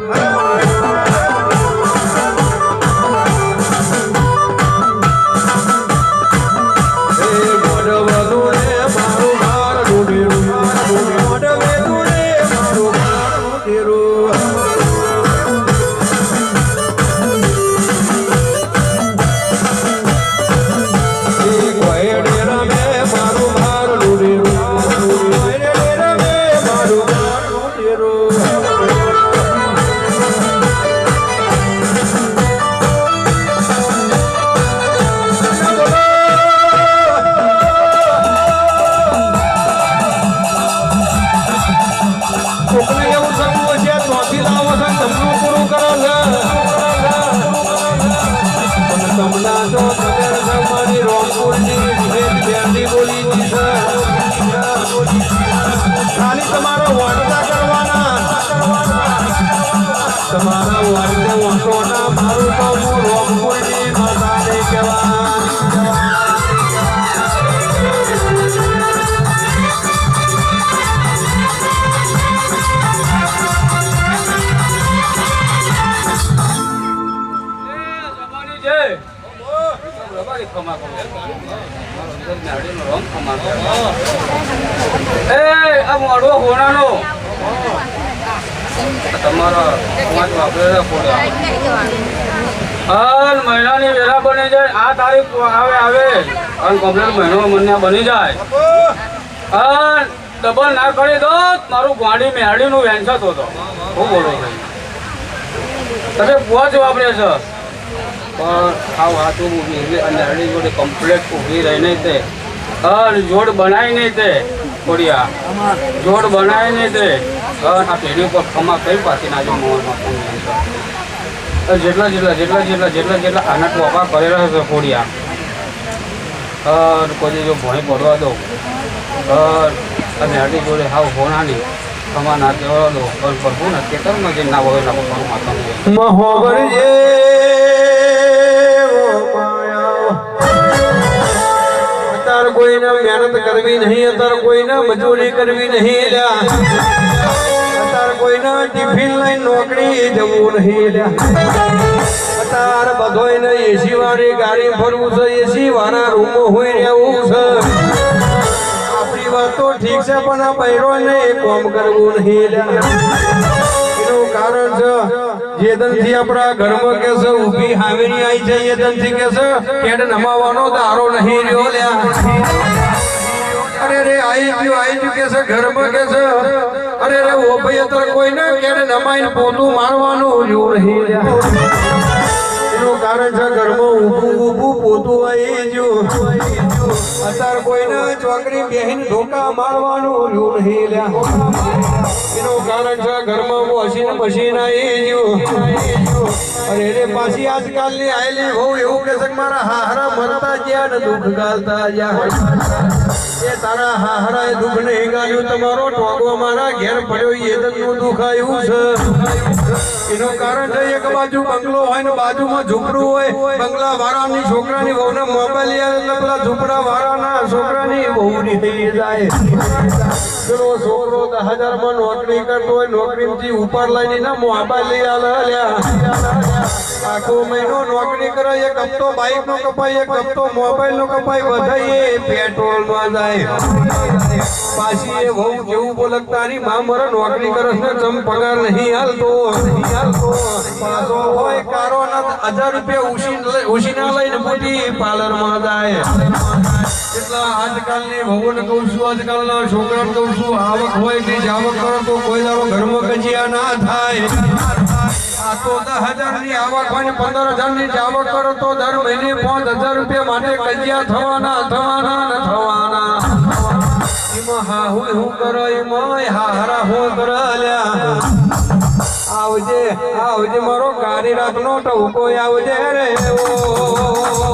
Allah. તમારો વાંચતા કરવાના તમારા વાંચે વાંચોના મારું તો હું રોમપુરની માતાને કહેવા Yeah. મહિનાની વેલા બની જાય, આ તારીખ આવે આવે. અને કમ્પ્લેટ મહિનો મને બની જાય. અન ડબલ ના કરી દો મારું ગાડી મેળીનું વેન્સત હતો શું બોલો તમે પોચ વાપરે છે પણ આ વાતો અને અડી જોડે કમ્પ્લેટ ઊભી રહીને તે. અન જોડ બનાવી નહીં તે, ખોડિયા. જોડ બનાવી નહીં તે. અન આ પેઢી ઉપર ખમા કઈ પાછી નાજો મોહનમાં જેટલા જેટલા જેટલા જેટલા જેટલા જેટલા આના ટોપા રહ્યો છે ખોડિયા. અન કોઈ જો ભણી પડવા દો. અન અને અડી જોડે હાવ હોણાની ખમા ના કહેવા દો. પણ પ્રભુ ને કેતરમાં જે ના હોય ના પપ્પાનું માથાનું મહોગરજે કરવી નહીં અત્યારે કોઈને મજૂરી કરવી નહીં અત્યારે કોઈને ટિફિન લઈને નોકરી જવું નહીં અત્યારે બધોયને એસી વાળી ગાડી ફરવું છે, એસી વાળા રૂમો હોય રહેવું છે. આપણી વાત તો ઠીક છે, પણ આ બૈરોને કોમ કરવું નહીં એનું કારણ છે જે આપણા ઘરમાં કે છે, ઊભી હાવેરી આવી છે એ દનથી કે કેડ નમાવાનો દારો નહીં રહ્યો, લ્યા. અરે રે ઘરમાં કે અરે અત્યારે કોઈ ના પોતું મારવાનું જો લ્યા એનું કારણ છે ઘરમાં ઊભું અત્યારે કોઈને ચોકડી બેહીને કારણ છે ઘરમાં મશીન મશીન આવી ગયું અરે પાછી આજકાલની આયેલી હોઉં એવું કે છે મારા હારા મરતા ગયા ને દુઃખ ગાલતા ગયા. એ તારા હાહરા એ દુઃખ ને ગાયું, તમારો ટોગો મારા ઘેર પડ્યો એ દગનું દુઃખ આવ્યું છે. એનું કારણ છે, એક બાજુ બંગલો હોય ને બાજુમાં ઝૂંપડું હોય, બંગલા વાળાની છોકરાની વહુને મોબાઈલ યાર એટલે પેલા ઝૂંપડા વાળાના છોકરાની વહુ થઈ જાય. પેલો છોકરો દસ હજારમાં નોકરી કરતો હોય, નોકરીમાંથી ઉપર લઈને મોબાઈલ લઈ આલે આખો મહિનો નોકરી કરે, એક હપ્તો બાઇક નો કપાય, એક હપ્તો મોબાઈલ નો કપાય, બધાય પેટ્રોલમાં જાય. પાછી એ બહુ જેવું બોલક તારી માં મરે નોકરી કરે છે તમ પગાર નહીં હાલતો. પાછો હોય કારો ના હજાર રૂપિયા ઉછી ઉછીના લઈને મોટી પાર્લરમાં જાય. એટલા આજકાલની ભગવાન કહું છું, આજકાલના છોકરાને કહું છું, આવક હોય કે જાવક કરો તો કોઈ દાડો ઘરમાં કજિયા ના થાય. આ તો દસ હજારની આવક હોય પંદર હજારની આવક કરો, તો દર મહિને પાંચ હજાર રૂપિયા માટે કજિયા થવાના થવાના ને હા હું હું કરો એમાં હા હરા હું કરો આવજે આવજે, મારો ગાડી રાખનો ટવકો આવજે રે ઓ.